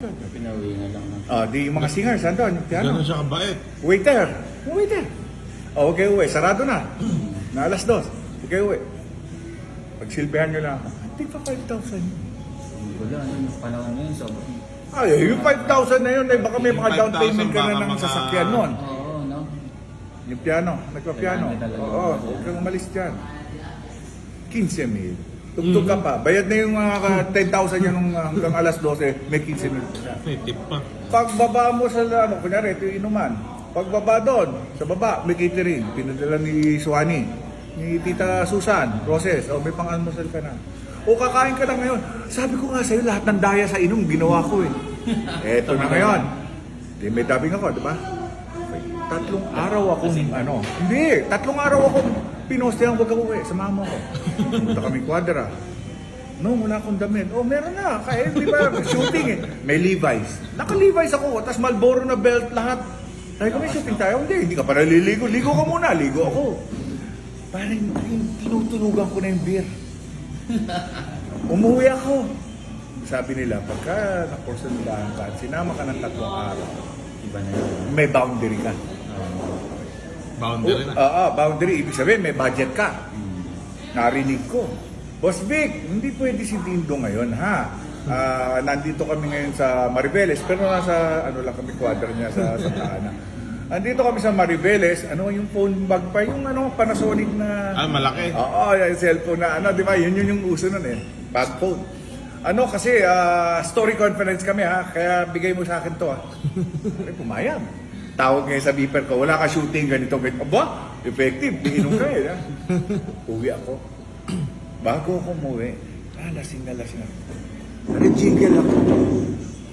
Pinawi na lang ng... Ah, di yung mga singers, andun, piano. Ganun siya kabait. Waiter. Yung waiter. Oh, okay, uwi. Sarado na. Na alas dos. Okay, uwi. Pagsilbihan nyo lang ako. Hindi pa 5,000 yun. Wala, yun, yung panahon na yun, sobrang... Ay, yung 5,000 na yun, eh, baka may mga Yung down 5,000 payment ka na baka ng mga- sasakyan nun. Oo, no? Yung piano, nagpa-piano. Kailangan talaga. Oo, huwag kang umalis dyan. 15 mil. Tugtog ka pa. Bayad na yung mga 10,000 yan nung ah, hanggang alas 12, may 15 mil. ka. May tip pa. Pagbaba mo sa ano, kunyari, ito yung inuman. Pagbaba doon, sa baba, may catering. Pinadala ni Suwani, ni Tita Susan, Roses. O, may pang-almusal ka na. O, kakain ka na ngayon. Sabi ko nga sa'yo, lahat ng daya sa inom, ginawa ko eh. Eto na ngayon. Di, may dubbing ako, di ba? Tatlong araw akong, ano, hindi, tatlong araw akong pinostehan ko gawin sa mama ko. Punta kami kwadra. No, wala akong damit. Oh, meron na. Kaya, di ba, shooting eh. May Levi's. Naka-Levi's ako. Tapos Malboro na belt lahat. Sabi ko, may shooting tayo. Hindi, hindi ka pa naliligo. Ligo ka muna. Ligo ako. Parang tin- tinutunugan ko na yung beer. Umuwi ako. Sabi nila, pagka naporsundahan ka sinama ka ng tatlong araw, Iba na yun. may boundary ka. Boundary na. Oo, ah, boundary. Ibig sabihin, may budget ka. Narinig ko. Boss Vic, hindi pwede si Dindo ngayon, ha? Ah, nandito kami ngayon sa Maribeles, pero nasa ano lang kami kwadra niya sa Santa Ana. Andito kami sa Maribeles, ano yung phone bag pa, yung ano, Panasonic na... Ah, malaki. Oo, yung cellphone na ano, di ba? Yun yun yung uso nun eh. Bag phone. Ano kasi, ah, story conference kami ha, kaya bigay mo sa akin to ha. Ay, pumayag. Tawag ngayon sa beeper ko, wala ka shooting, ganito, ganito. Aba, effective, iinom ka eh. ha? Uwi ako. Bago ako umuwi, ah, lasing na lasing ako. Nag-jiggle ako.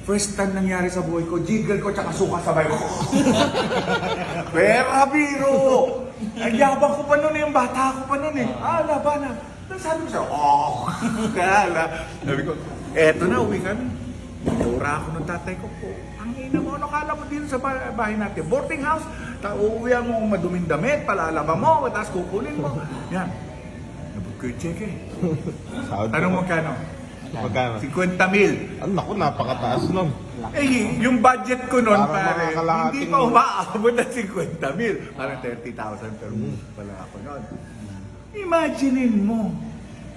First time nangyari sa buhay ko, jiggle ko tsaka suka sabay ko. Pera biro! Ang yabang ko pa noon eh, yung bata ko pa noon eh. Ah, laban na. Tapos sabi ko siya, oh! Kaya. Sabi ko, eto na, uwi kami. Naura ako ng tatay ko po. Ang ina mo, ano kala mo dito sa ba- bahay natin? Boarding house. Ta uuwi mo maduming damit, palalaba mo, tapos kukunin mo. Yan. Nabot ko yung check eh. Sahod Anong ko. magkano? Magkano? 50 mil. Ano, naku, napakataas nun. Eh, yung budget ko noon, Parang pare, mga kalahating- hindi pa umaabot ng 50 mil. Parang 30,000 per month pala ako noon. Imaginein mo.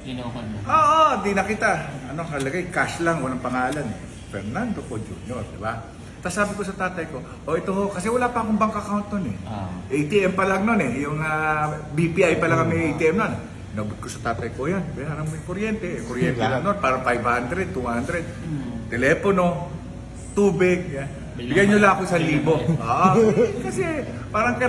Kinuha na. Oo, di na kita. Ano, kalagay, cash lang, walang pangalan. Fernando po Jr., di ba? Tapos sabi ko sa tatay ko, oh ito ho, kasi wala pa akong bank account noon eh. Ah. ATM pa lang noon eh, yung ah, BPI pa lang kami ATM noon. Nabot ko sa tatay ko yan, bayaran mo yung kuryente. Eh, kuryente lang noon, parang 500, 200. Telepono, tubig. Yan. Bigyan nyo lang ako sa libo. Ah, kasi parang